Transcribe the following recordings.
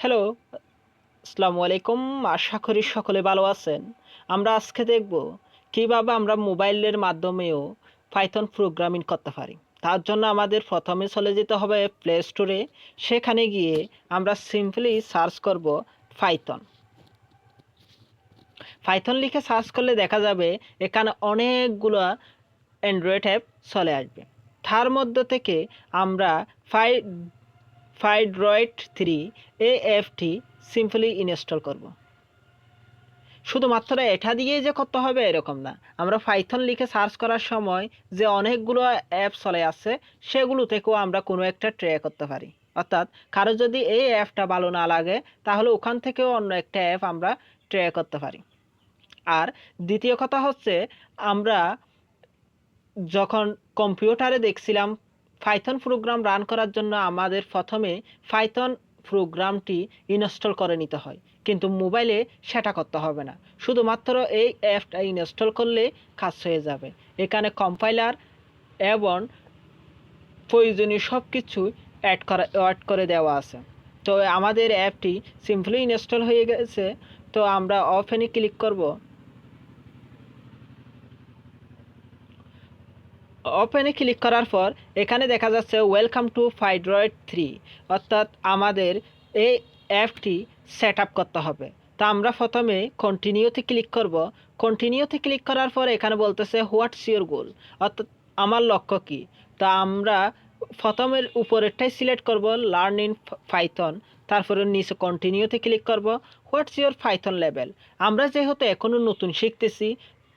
Hello আসসালামু আলাইকুম আশা করি সকলে ভালো আছেন। আমরা আজকে দেখব কীভাবে আমরা মোবাইলের মাধ্যমেও পাইথন প্রোগ্রামিং করতে পারি। তার জন্য আমাদের প্রথমে চলে যেতে হবে প্লে স্টোরে সেখানে গিয়ে আমরা সিম্পলি সার্চ করব পাইথন। পাইথন লিখে সার্চ করলে দেখা যাবে এখানে অনেকগুলো অ্যান্ড্রয়েড অ্যাপ চলে আসবে। তার মধ্যে থেকে আমরা ফাই ফাইড্রয়েড থ্রি এই অ্যাপটি সিম্পলি ইনস্টল করব। শুধুমাত্র এটা দিয়েই যে করতে হবে এরকম না। আমরা পাইথন লিখে সার্চ করার সময় যে অনেকগুলো অ্যাপ চলে আসছে সেগুলো থেকেও আমরা কোনো একটা ট্রে করতে পারি। অর্থাৎ কারও যদি এই অ্যাপটা ভালো না লাগে, তাহলে ওখান থেকেও অন্য একটা অ্যাপ আমরা ট্রে করতে পারি। আর দ্বিতীয় কথা হচ্ছে, আমরা যখন কম্পিউটারে দেখছিলাম পাইথন প্রোগ্রাম রান করার জন্য আমাদের প্রথমে পাইথন প্রোগ্রামটি ইনস্টল করে নিতে হয়। কিন্তু মোবাইলে সেটা করতে হবে না। শুধুমাত্র এই অ্যাপটা ইনস্টল করলে কাজ হয়ে যাবে। এখানে কম্পাইলার এবং প্রয়োজনীয় সব কিছু অ্যাড করা অ্যাড করে দেওয়া আছে। তো আমাদের অ্যাপটি সিম্পলি ইনস্টল হয়ে গেছে। তো আমরা অফেনে ক্লিক করব। ওপেনে ক্লিক করার পর এখানে দেখা যাচ্ছে ওয়েলকাম টু ফাইড্রয়েড থ্রি, অর্থাৎ আমাদের এই অ্যাপটি সেট আপ করতে হবে। তা আমরা প্রথমে কন্টিনিউতে ক্লিক করব। কন্টিনিউতে ক্লিক করার পর এখানে বলতেছে হোয়াটস ইউর গোল অর্থাৎ আমার লক্ষ্য কী? তা আমরা প্রথমের উপরেরটাই সিলেক্ট করব লার্ন ইন পাইথন তারপরে নিচে কন্টিনিউতে ক্লিক করব হোয়াটস ইউর পাইথন লেভেল আমরা যেহেতু এখনও নতুন শিখতেছি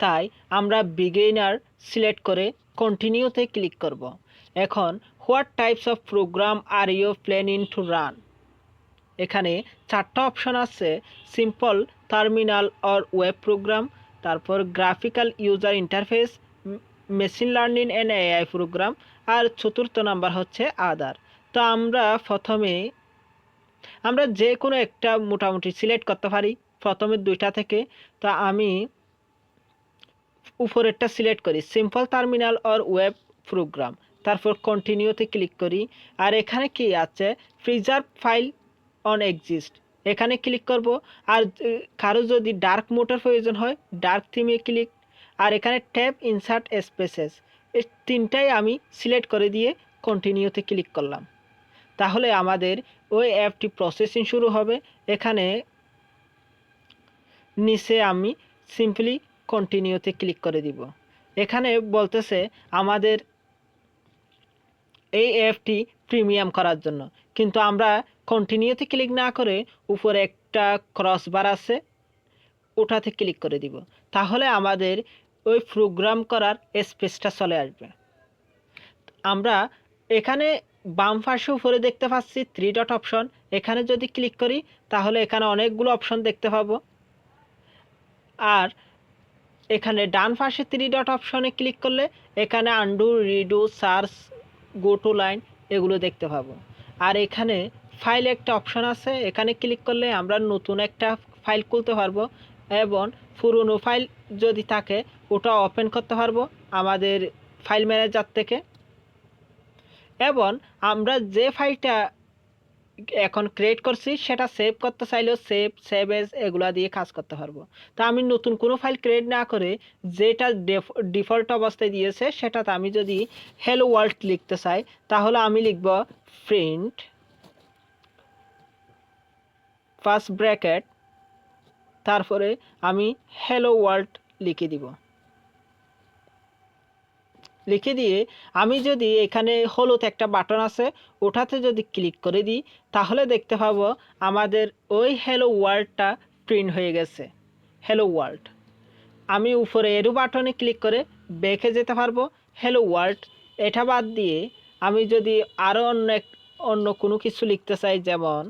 তাই আমরা বিগিনার সিলেক্ট করে কন্টিনিউতে ক্লিক করব। এখন what types of program are you planning to run এখানে চারটা অপশন আছে simple terminal or web program তারপর graphical user interface machine learning and AI program আর চতুর্থ নাম্বার হচ্ছে আদার তো আমরা প্রথমে, আমরা যে কোনো একটা মোটামুটি সিলেক্ট করতে পারি, প্রথমে দুইটা থেকে। তো আমি উপরেরটা সিলেক্ট করি। Simple terminal or web program তারপর কন্টিনিউতে ক্লিক করি। আর এখানে কি আছে? প্রিজার্ভ ফাইল অন এক্সিস্ট এখানে ক্লিক করব। আর কারও যদি ডার্ক মোটের প্রয়োজন হয় ডার্ক থিমে ক্লিক আর এখানে ট্যাব ইনসার্ট স্পেসেস এই তিনটাই আমি সিলেক্ট করে দিয়ে কন্টিনিউতে ক্লিক করলাম। তাহলে আমাদের ওই অ্যাপটি প্রসেসিং শুরু হবে। এখানে নিচে আমি সিম্পলি কন্টিনিউতে ক্লিক করে দিব। এখানে বলতেছে আমাদের এই অ্যাপটি প্রিমিয়াম করার জন্য। কিন্তু আমরা কন্টিনিউতে ক্লিক না করে উপরে একটা ক্রস বার আছে, ওটাতে ক্লিক করে দিব। তাহলে আমাদের ওই প্রোগ্রাম করার স্পেসটা চলে আসবে। আমরা এখানে বাম পাশে উপরে দেখতে পাচ্ছি থ্রি ডট অপশন এখানে যদি ক্লিক করি, তাহলে এখানে অনেকগুলো অপশন দেখতে পাবো। আর এখানে ডান পাশে থ্রি ডট অপশনে ক্লিক করলে এখানে undo redo search go to line এগুলো দেখতে পাবো। আর এখানে ফাইল একটা অপশন আছে, এখানে ক্লিক করলে আমরা নতুন একটা ফাইল খুলতে পারব এবং পুরনো ফাইল যদি থাকে ওটা ওপেন করতে পারব আমাদের ফাইল ম্যানেজার থেকে। এবং আমরা যে ফাইলটা এখন ক্রিয়েট করছি, সেটা সেভ করতে চাইলেও সেভ সেভ এজ এগুলা দিয়ে কাজ করতে পারব। তা আমি নতুন কোনো ফাইল ক্রিয়েট না করে যেটা ডিফল্ট অবস্থায় দিয়েছে, সেটাতে আমি যদি হ্যালো ওয়ার্ল্ড লিখতে চাই, তাহলে আমি লিখব প্রিন্ট ফার্স্ট ব্র্যাকেট তারপরে আমি হ্যালো ওয়ার্ল্ড লিখে দিব। লিখে দিয়ে আমি যদি এখানে হলুদ একটা বাটন আছে, ওটাতে যদি ক্লিক করে দিই, তাহলে দেখতে পাবো আমাদের ওই হ্যালো ওয়ার্ল্ডটা প্রিন্ট হয়ে গেছে। হ্যালো ওয়ার্ল্ড আমি উপরে এরু বাটনে ক্লিক করে বেঁকে যেতে পারব। হ্যালো ওয়ার্ল্ড এটা বাদ দিয়ে আমি যদি আরও অন্য এক, অন্য কোনো কিছু লিখতে চাই, যেমন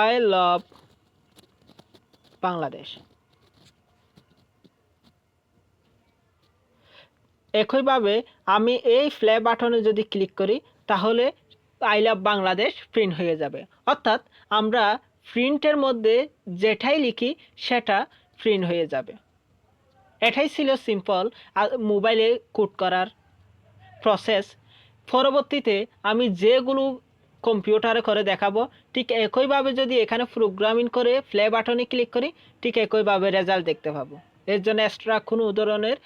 আই লাভ বাংলাদেশ। একইভাবে আমি এই ফ্লে বাটনে যদি ক্লিক করি, তাহলে আই লাভ বাংলাদেশ প্রিন্ট হয়ে যাবে। অর্থাৎ আমরা প্রিন্টের মধ্যে যেটাই লিখি, সেটা প্রিন্ট হয়ে যাবে। এটাই ছিল সিম্পল মোবাইলে কোড করার প্রসেস পরবর্তীতে আমি যেগুলো কম্পিউটারে করে দেখাবো। ঠিক একইভাবে যদি এখানে প্রোগ্রামিং করে প্লে বাটনে ক্লিক করি, ঠিক একইভাবে রেজাল্ট দেখতে পাবো। এর জন্য এক্সট্রা কোনো ধরনের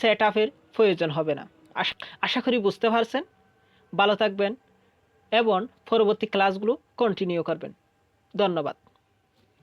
সেট আপের প্রয়োজন হবে না। আশা করি বুঝতে পারছেন। ভালো থাকবেন এবং পরবর্তী ক্লাসগুলো কন্টিনিউ করবেন। ধন্যবাদ।